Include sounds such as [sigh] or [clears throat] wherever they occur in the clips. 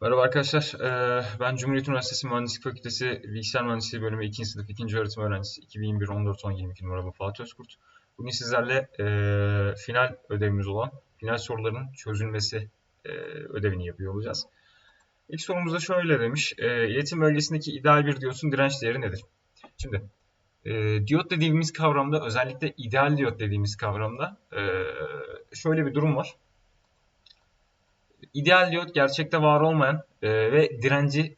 Merhaba arkadaşlar, Ee, ben Cumhuriyet Üniversitesi Mühendislik Fakültesi Bilgisayar Mühendisliği Bölümü 2. sınıf 2. öğretim öğrencisi 2021 14 10 22 numaralı Fatih Özkurt. Bugün sizlerle ee, final ödevimiz olan final sorularının çözülmesi ee, ödevini yapıyor olacağız. İlk sorumuzda şöyle demiş, ee, iletim bölgesindeki ideal bir diyotun direnç değeri nedir? Şimdi ee, diyot dediğimiz kavramda özellikle ideal diyot dediğimiz kavramda ee, şöyle bir durum var. İdeal diyot gerçekte var olmayan e, ve direnci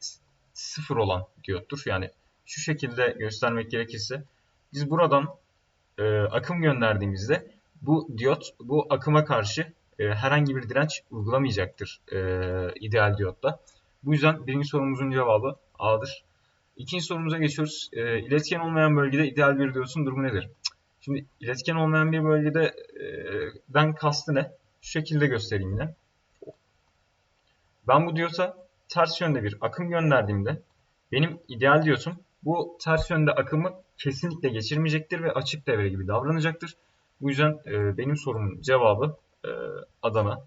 sıfır olan diyottur. Yani şu şekilde göstermek gerekirse biz buradan e, akım gönderdiğimizde bu diyot bu akıma karşı e, herhangi bir direnç uygulamayacaktır e, ideal diyotta. Bu yüzden birinci sorumuzun cevabı A'dır. İkinci sorumuza geçiyoruz. E, iletken olmayan bölgede ideal bir diyotun durumu nedir? Şimdi iletken olmayan bir bölgede e, kastı ne? Şu şekilde göstereyim yine. Ben bu diyota ters yönde bir akım gönderdiğimde benim ideal diyotum bu ters yönde akımı kesinlikle geçirmeyecektir ve açık devre gibi davranacaktır. Bu yüzden e, benim sorumun cevabı e, Adana.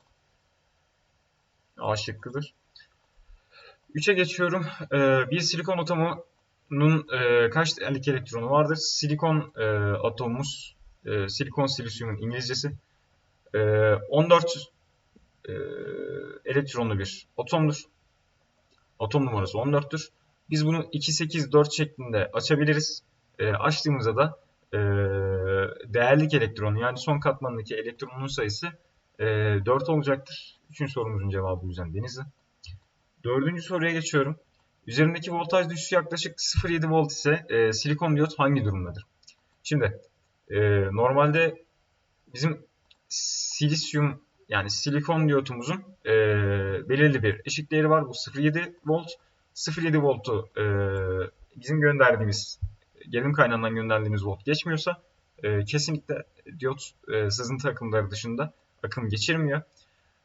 A şıkkıdır. 3'e geçiyorum. E, bir silikon atomunun e, kaç değerlik elektronu vardır? Silikon e, atomumuz, e, silikon silisyumun İngilizcesi. E, 14 e, elektronlu bir atomdur. Atom numarası 14'tür. Biz bunu 2, 8, 4 şeklinde açabiliriz. E, açtığımızda da e, değerlik elektronu yani son katmanındaki elektronun sayısı e, 4 olacaktır. Üçüncü sorumuzun cevabı bu yüzden Denizli. Dördüncü soruya geçiyorum. Üzerindeki voltaj düşüşü yaklaşık 0.7 volt ise e, silikon diyot hangi durumdadır? Şimdi e, normalde bizim silisyum yani silikon diyotumuzun e, belirli bir eşik değeri var. Bu 0.7 volt. 0.7 voltu e, bizim gönderdiğimiz gerilim kaynağından gönderdiğimiz volt geçmiyorsa e, kesinlikle diyot e, sızıntı akımları dışında akım geçirmiyor.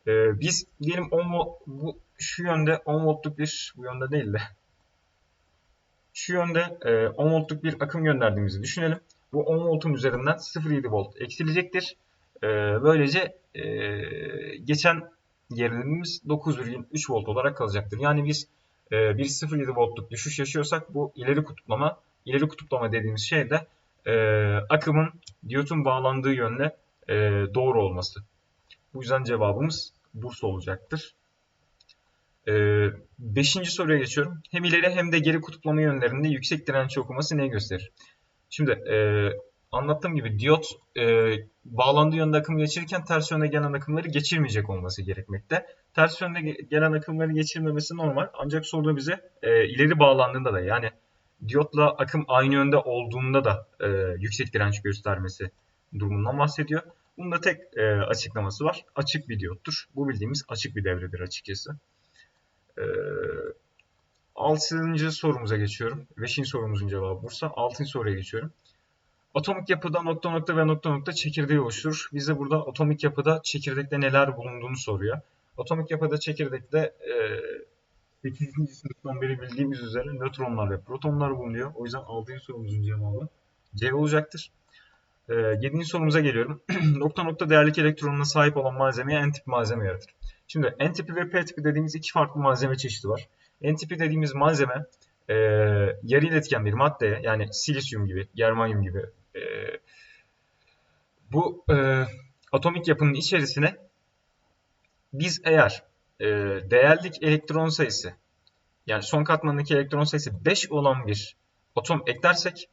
E, biz diyelim 10 volt, bu şu yönde 10 voltluk bir bu yönde değil de şu yönde e, 10 voltluk bir akım gönderdiğimizi düşünelim. Bu 10 voltun üzerinden 0.7 volt eksilecektir. E, böylece e, geçen gerilimimiz 9,3 volt olarak kalacaktır. Yani biz e, bir 0,7 voltluk düşüş yaşıyorsak bu ileri kutuplama, ileri kutuplama dediğimiz şey de e, akımın diyotun bağlandığı yönle e, doğru olması. Bu yüzden cevabımız Bursa olacaktır. Beşinci soruya geçiyorum. Hem ileri hem de geri kutuplama yönlerinde yüksek direnç okuması neyi gösterir? Şimdi anlattığım gibi diyot e, bağlandığı yönde akım geçirirken ters yönde gelen akımları geçirmeyecek olması gerekmekte. Ters yönde gelen akımları geçirmemesi normal. Ancak soruda bize e, ileri bağlandığında da yani diyotla akım aynı yönde olduğunda da e, yüksek direnç göstermesi durumundan bahsediyor. Bunun da tek e, açıklaması var. Açık bir diyottur. Bu bildiğimiz açık bir devredir açıkçası. E, 6. sorumuza geçiyorum. 5. sorumuzun cevabı Bursa. 6. soruya geçiyorum. Atomik yapıda nokta nokta ve nokta nokta çekirdeği oluşturur. Bize burada atomik yapıda çekirdekte neler bulunduğunu soruyor. Atomik yapıda çekirdekte e, 8. sınıftan beri bildiğimiz üzere nötronlar ve protonlar bulunuyor. O yüzden 6. sorumuzun cevabı C olacaktır. E, 7. sorumuza geliyorum. [clears throat] nokta nokta değerlik elektronuna sahip olan malzemeye N tipi malzeme yaratır. Şimdi N tipi ve P tipi dediğimiz iki farklı malzeme çeşidi var. N tipi dediğimiz malzeme e, yarı iletken bir maddeye yani silisyum gibi, germanyum gibi e, bu e, atomik yapının içerisine biz eğer e, değerlik elektron sayısı yani son katmanındaki elektron sayısı 5 olan bir atom eklersek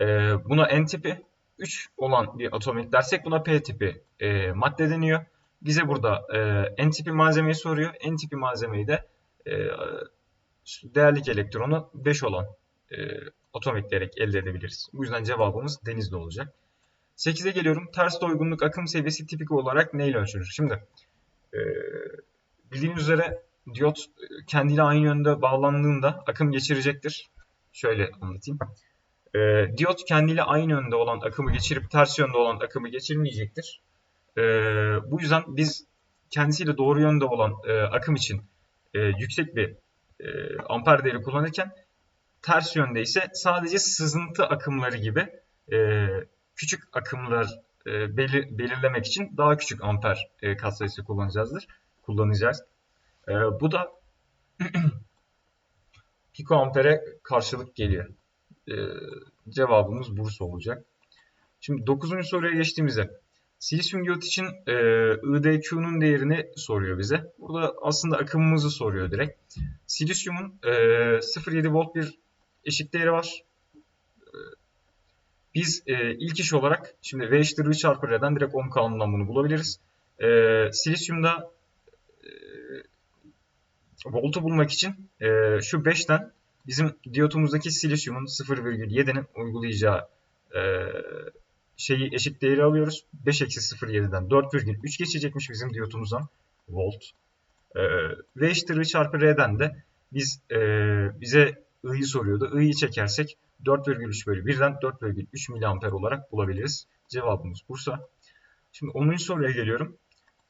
e, buna N tipi 3 olan bir atom eklersek buna P tipi e, madde deniyor. Bize burada e, N tipi malzemeyi soruyor. N tipi malzemeyi de e, değerlik elektronu 5 olan e, atom ekleyerek elde edebiliriz. Bu yüzden cevabımız denizde olacak. 8'e geliyorum. Ters doygunluk akım seviyesi tipik olarak neyle ölçülür? Şimdi e, bildiğiniz üzere diyot kendiyle aynı yönde bağlandığında akım geçirecektir. Şöyle anlatayım. E, diyot kendiyle aynı yönde olan akımı geçirip ters yönde olan akımı geçirmeyecektir. E, bu yüzden biz kendisiyle doğru yönde olan e, akım için e, yüksek bir e, amper değeri kullanırken ters yönde ise sadece sızıntı akımları gibi e, küçük akımlar e, belir, belirlemek için daha küçük amper e, katsayısı kullanacağızdır. Kullanacağız. E, bu da [clears throat] pikoampere karşılık geliyor. Ee, cevabımız Bursa olacak. Şimdi 9. soruya geçtiğimizde Silisyum diyot için e, IDQ'nun değerini soruyor bize. Burada aslında akımımızı soruyor direkt. Silisyumun e, 0.7 volt bir eşik değeri var. E, biz e, ilk iş olarak şimdi V eşittir I çarpı R'den direkt ohm kanunundan bunu bulabiliriz. E, silisyumda e, voltu bulmak için e, şu 5'ten bizim diyotumuzdaki silisyumun 0,7'nin uygulayacağı şeyi eşit değeri alıyoruz. 5 eksi 0,7'den 4,3 geçecekmiş bizim diyotumuzdan volt. E, V eşittir I çarpı R'den de biz e, bize I'yi soruyordu. I'yi çekersek 4,3 bölü 1'den 4,3 miliamper olarak bulabiliriz. Cevabımız Bursa. Şimdi 10. soruya geliyorum.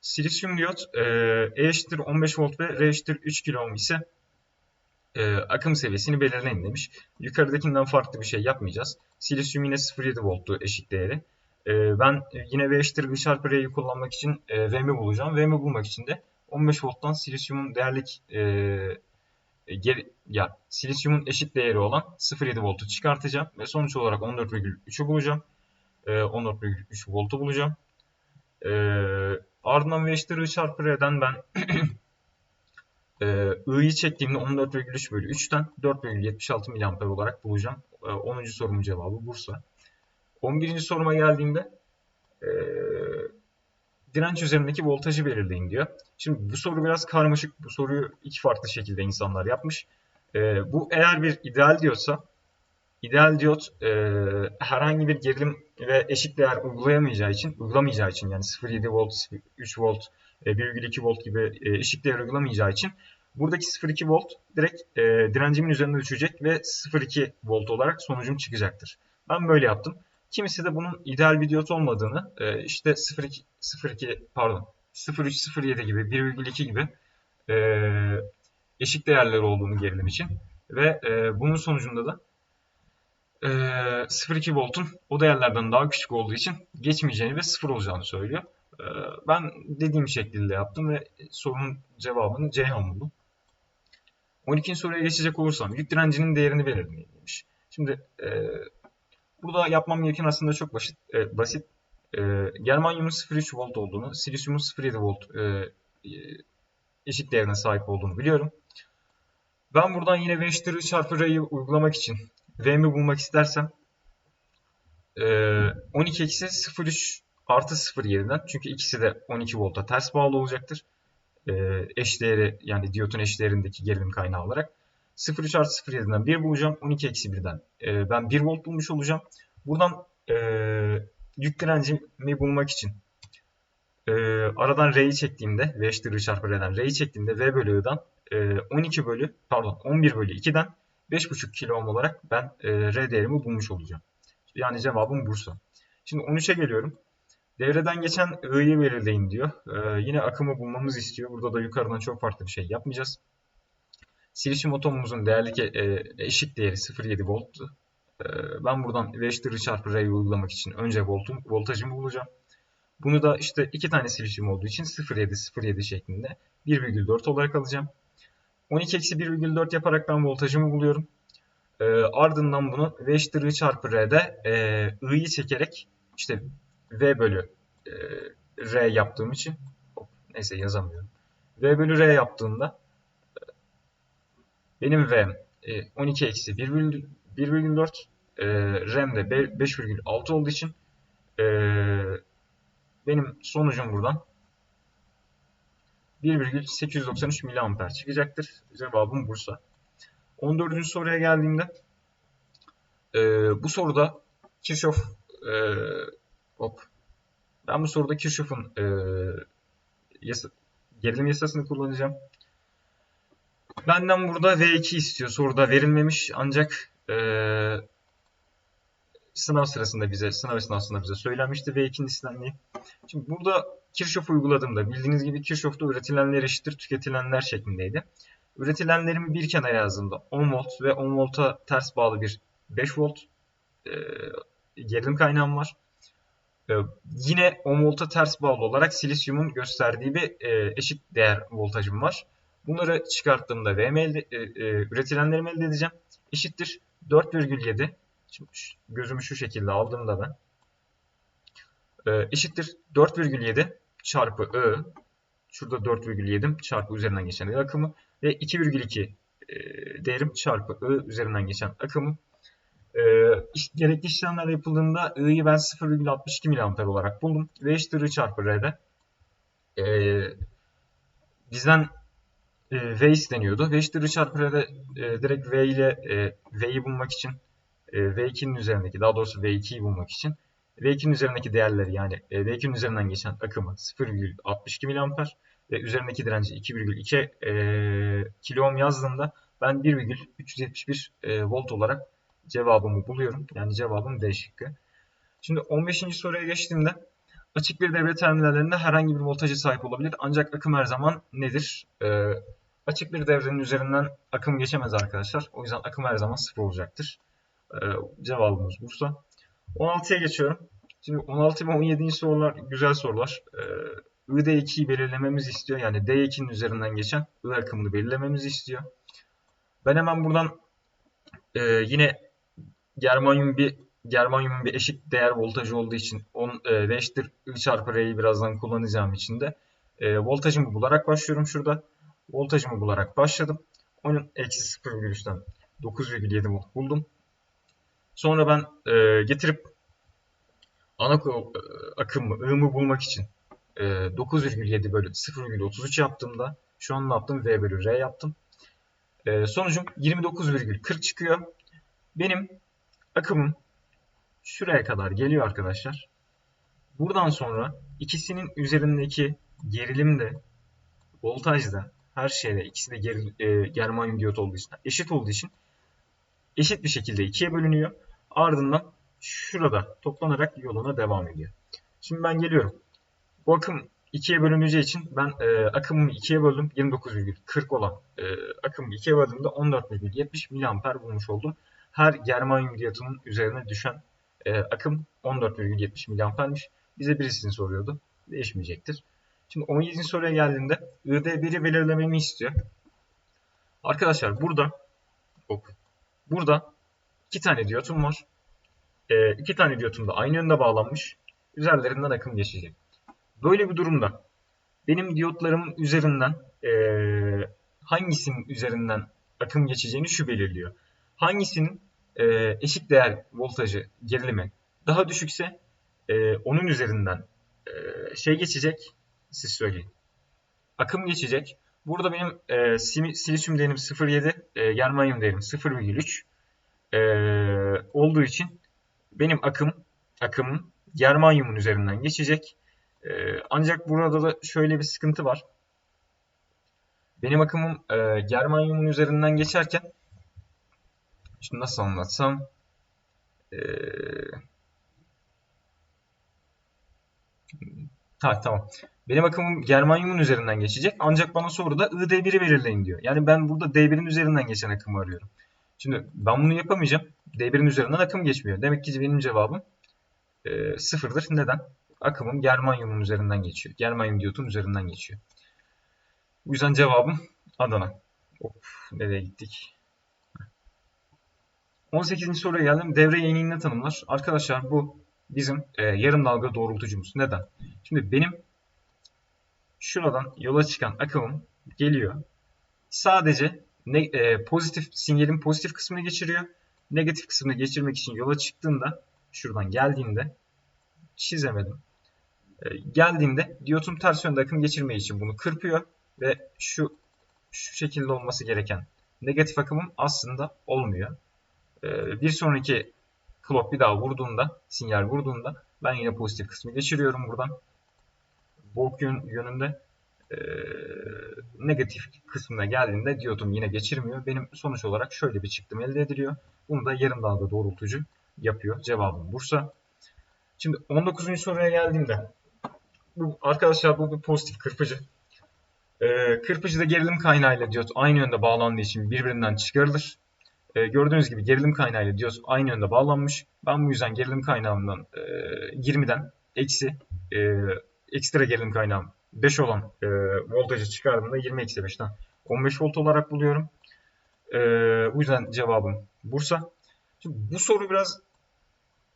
Silisyum diyot e, E eşittir 15 volt ve R eşittir 3 kilo ohm ise e, akım seviyesini belirleyin demiş. Yukarıdakinden farklı bir şey yapmayacağız. Silisyum yine 0.7 volttu eşik değeri. E, ben yine V eşittir 1 çarpı R'yi kullanmak için e, V'mi bulacağım. V'mi bulmak için de 15 volttan silisyumun değerlik e, geri, ya silisyumun eşit değeri olan 0.7 voltu çıkartacağım ve sonuç olarak 14,3'ü bulacağım. E, 14,3 voltu bulacağım. E, ardından I çarpı R'den ben Ee, [clears throat] I'yi çektiğimde 14,3 bölü 3'ten 4,76 miliamper olarak bulacağım. 10. Ee, sorumun cevabı Bursa. 11. soruma geldiğimde e, direnç üzerindeki voltajı belirleyin diyor. Şimdi bu soru biraz karmaşık. Bu soruyu iki farklı şekilde insanlar yapmış. E, bu eğer bir ideal diyorsa ideal diyot e, herhangi bir gerilim ve eşik değer uygulayamayacağı için, uygulamayacağı için yani 0.7 volt, 3 volt, 1,2 volt gibi e, eşik değer uygulamayacağı için buradaki 0,2 volt direkt e, direncimin üzerine düşecek ve 0,2 volt olarak sonucum çıkacaktır. Ben böyle yaptım. Kimisi de bunun ideal bir diyot olmadığını e, işte 0,2 0,2 pardon 0,3 0,7 gibi 1,2 gibi e, eşik değerleri olduğunu gerilim için ve e, bunun sonucunda da e, 0,2 voltun o değerlerden daha küçük olduğu için geçmeyeceğini ve 0 olacağını söylüyor. E, ben dediğim şekilde yaptım ve sorunun cevabını Ceyhan buldum. 12. soruya geçecek olursam yük direncinin değerini belirleyin. Şimdi e, burada yapmam gereken aslında çok basit. E, basit. E, germanyumun 0,3 volt olduğunu, silisyumun 0,7 volt e, e, eşit değerine sahip olduğunu biliyorum. Ben buradan yine V eşittir çarpı R'yi uygulamak için V'mi bulmak istersem 12 eksi 0,3 artı 0,7'den çünkü ikisi de 12 volta ters bağlı olacaktır. Eş değeri yani diyotun eş değerindeki gerilim kaynağı olarak. 0,3 artı 0,7'den 1 bulacağım. 12 eksi 1'den ben 1 volt bulmuş olacağım. Buradan yük direncimi bulmak için aradan R'yi çektiğimde V eşittir çarpı R'den R'yi çektiğimde V bölü I'dan 12 bölü pardon 11 bölü 2'den 5,5 kilo ohm olarak ben e, R değerimi bulmuş olacağım. Yani cevabım Bursa. Şimdi 13'e geliyorum. Devreden geçen I'yi belirleyin diyor. Ee, yine akımı bulmamız istiyor. Burada da yukarıdan çok farklı bir şey yapmayacağız. Silisyum atomumuzun değerli e, eşik değeri 0,7 volttu. Ee, ben buradan V çarpı R'yi uygulamak için önce voltum, voltajımı bulacağım. Bunu da işte iki tane silisyum olduğu için 0,7 0,7 şeklinde 1,4 olarak alacağım. 12 eksi 1,4 yaparak ben voltajımı buluyorum. E, ardından bunu V eşittir çarpı R'de e, I'yi çekerek işte V bölü e, R yaptığım için hop, neyse yazamıyorum. V bölü R yaptığımda e, benim e, 12 eksi 1,4 e, R'm de 5,6 olduğu için e, benim sonucum buradan 1,893 mAh çıkacaktır. Cevabım Bursa. 14. soruya geldiğimde e, bu soruda Kirchhoff e, hop ben bu soruda Kirchhoff'un e, yasa, gerilim yasasını kullanacağım. Benden burada V2 istiyor. Soruda verilmemiş ancak e, sınav sırasında bize, sınav esnasında bize söylenmişti V2'nin istendiği. Şimdi burada Kirchhoff uyguladığımda bildiğiniz gibi Kirchhoff'ta üretilenler eşittir tüketilenler şeklindeydi. Üretilenlerimi bir kenara yazdığımda 10 volt ve 10 volta ters bağlı bir 5 volt e, gerilim kaynağım var. E, yine 10 volta ters bağlı olarak silisyumun gösterdiği bir e, eşit değer voltajım var. Bunları çıkarttığımda VM elde, e, e, üretilenlerimi elde edeceğim. Eşittir 4,7. Şimdi şu- gözümü şu şekilde aldığımda ben. E, eşittir 4,7 çarpı I. Şurada 4,7 çarpı üzerinden geçen akımı. Ve 2,2 e, değerim çarpı I üzerinden geçen akımı. E, iş- gerekli işlemler yapıldığında I'yi ben 0,62 mAh olarak buldum. V eşittir I çarpı R'de. E, bizden e, V isteniyordu. V eşittir I çarpı R'de e, direkt V ile e, V'yi bulmak için e, V2'nin üzerindeki daha doğrusu V2'yi bulmak için V2'nin üzerindeki değerleri yani e, V2'nin üzerinden geçen akımı 0,62 mAh ve üzerindeki direnci 2,2 e, kilo ohm yazdığımda ben 1,371 e, volt olarak cevabımı buluyorum. Yani cevabım D şıkkı. Şimdi 15. soruya geçtiğimde açık bir devre terminallerinde herhangi bir voltaja sahip olabilir. Ancak akım her zaman nedir? Ee, açık bir devrenin üzerinden akım geçemez arkadaşlar. O yüzden akım her zaman sıfır olacaktır. Ee, cevabımız Bursa. 16'ya geçiyorum. Şimdi 16 ve 17. sorular güzel sorular. Ee, ID2'yi belirlememizi istiyor. Yani D2'nin üzerinden geçen I akımını belirlememizi istiyor. Ben hemen buradan e, yine germanyum bir germanyumun bir eşik değer voltajı olduğu için on, e, V eşittir çarpı R'yi birazdan kullanacağım için de e, voltajımı bularak başlıyorum şurada. Voltajımı bularak başladım. Onun eksi 0,3'ten 9,7 volt buldum. Sonra ben e, getirip ana e, akımı, ığımı bulmak için e, 9,7 bölü 0,33 yaptığımda şu an ne yaptım? V bölü R yaptım. E, sonucum 29,40 çıkıyor. Benim akımım şuraya kadar geliyor arkadaşlar. Buradan sonra ikisinin üzerindeki gerilim de voltaj da her şeyde ikisi de geri, e, germanyum diyot olduğu için eşit olduğu için eşit bir şekilde ikiye bölünüyor. Ardından şurada toplanarak yoluna devam ediyor. Şimdi ben geliyorum. Bu akım ikiye bölüneceği için ben e, akımımı ikiye böldüm. 29,40 olan e, akımı ikiye böldüğümde 14,70 miliamper bulmuş oldum. Her germanyum diyotunun üzerine düşen e, akım 14,70 miliampermiş. Bize birisini soruyordu. Değişmeyecektir. Şimdi 17. soruya geldiğinde ID1'i belirlememi istiyor. Arkadaşlar burada hop, burada iki tane diyotum var. E, iki tane diyotum da aynı yönde bağlanmış. Üzerlerinden akım geçecek. Böyle bir durumda benim diyotlarımın üzerinden e, hangisinin üzerinden akım geçeceğini şu belirliyor. Hangisinin e, eşik değer voltajı gerilimi daha düşükse e, onun üzerinden e, şey geçecek siz söyleyin. Akım geçecek. Burada benim e, silisyum değerim 0.7, e, germanyum değerim 0.3 e, olduğu için benim akım akımım germanyumun üzerinden geçecek. E, ancak burada da şöyle bir sıkıntı var. Benim akımım e, germanyumun üzerinden geçerken şimdi nasıl anlatsam e, Ha tamam. Benim akımım germanyumun üzerinden geçecek. Ancak bana soruda ID1'i belirleyin diyor. Yani ben burada D1'in üzerinden geçen akımı arıyorum. Şimdi ben bunu yapamayacağım. D1'in üzerinden akım geçmiyor. Demek ki benim cevabım e, sıfırdır. Neden? Akımım germanyumun üzerinden geçiyor. Germanyum diyotun üzerinden geçiyor. Bu yüzden cevabım Adana. Hop, nereye gittik? 18. soruya geldim. Devre yayını ne tanımlar? Arkadaşlar bu bizim e, yarım dalga doğrultucumuz. Neden? Şimdi benim şuradan yola çıkan akımım geliyor. Sadece ne, e, pozitif sinyalin pozitif kısmını geçiriyor. Negatif kısmını geçirmek için yola çıktığında şuradan geldiğinde çizemedim. E, geldiğinde diyotun ters yönde akım geçirmeyi için bunu kırpıyor ve şu şu şekilde olması gereken negatif akımım aslında olmuyor. E, bir sonraki clock bir daha vurduğunda, sinyal vurduğunda ben yine pozitif kısmı geçiriyorum buradan. Bulk yön, yönünde e, negatif kısmına geldiğinde diyotum yine geçirmiyor. Benim sonuç olarak şöyle bir çıktım elde ediliyor. Bunu da yarım dalga doğrultucu yapıyor. Cevabım Bursa. Şimdi 19. soruya geldiğimde bu arkadaşlar bu bir pozitif kırpıcı. Ee, kırpıcıda gerilim kaynağıyla diyot aynı yönde bağlandığı için birbirinden çıkarılır. Ee, gördüğünüz gibi gerilim kaynağıyla diyot aynı yönde bağlanmış. Ben bu yüzden gerilim kaynağından e, 20'den eksi e, ekstra gerilim kaynağım 5 olan e, voltajı çıkardığımda 20 eksi 5'ten 15 volt olarak buluyorum. E, bu yüzden cevabım Bursa. Şimdi bu soru biraz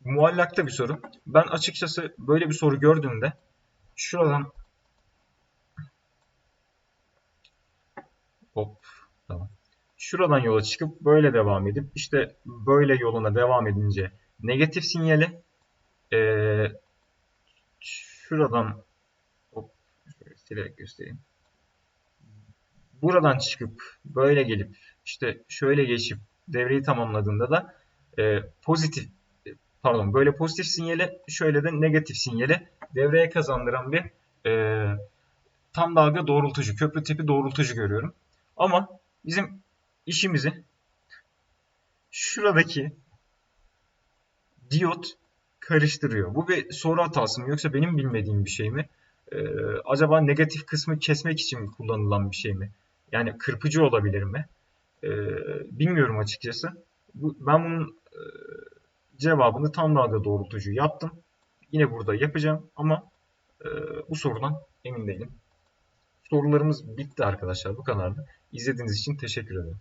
muallakta bir soru. Ben açıkçası böyle bir soru gördüğümde şuradan hop tamam. Şuradan yola çıkıp böyle devam edip işte böyle yoluna devam edince negatif sinyali ee, şuradan hop şöyle silerek göstereyim. Buradan çıkıp böyle gelip işte şöyle geçip devreyi tamamladığında da e, pozitif pardon böyle pozitif sinyali şöyle de negatif sinyali devreye kazandıran bir e, tam dalga doğrultucu, köprü tipi doğrultucu görüyorum. Ama bizim işimizi şuradaki diyot karıştırıyor. Bu bir soru hatası mı yoksa benim bilmediğim bir şey mi? Ee, acaba negatif kısmı kesmek için kullanılan bir şey mi? Yani kırpıcı olabilir mi? Ee, bilmiyorum açıkçası. Bu, ben bunun e, cevabını tam dalga doğrultucu yaptım. Yine burada yapacağım ama e, bu sorudan emin değilim. Sorularımız bitti arkadaşlar bu kadardı. İzlediğiniz için teşekkür ederim.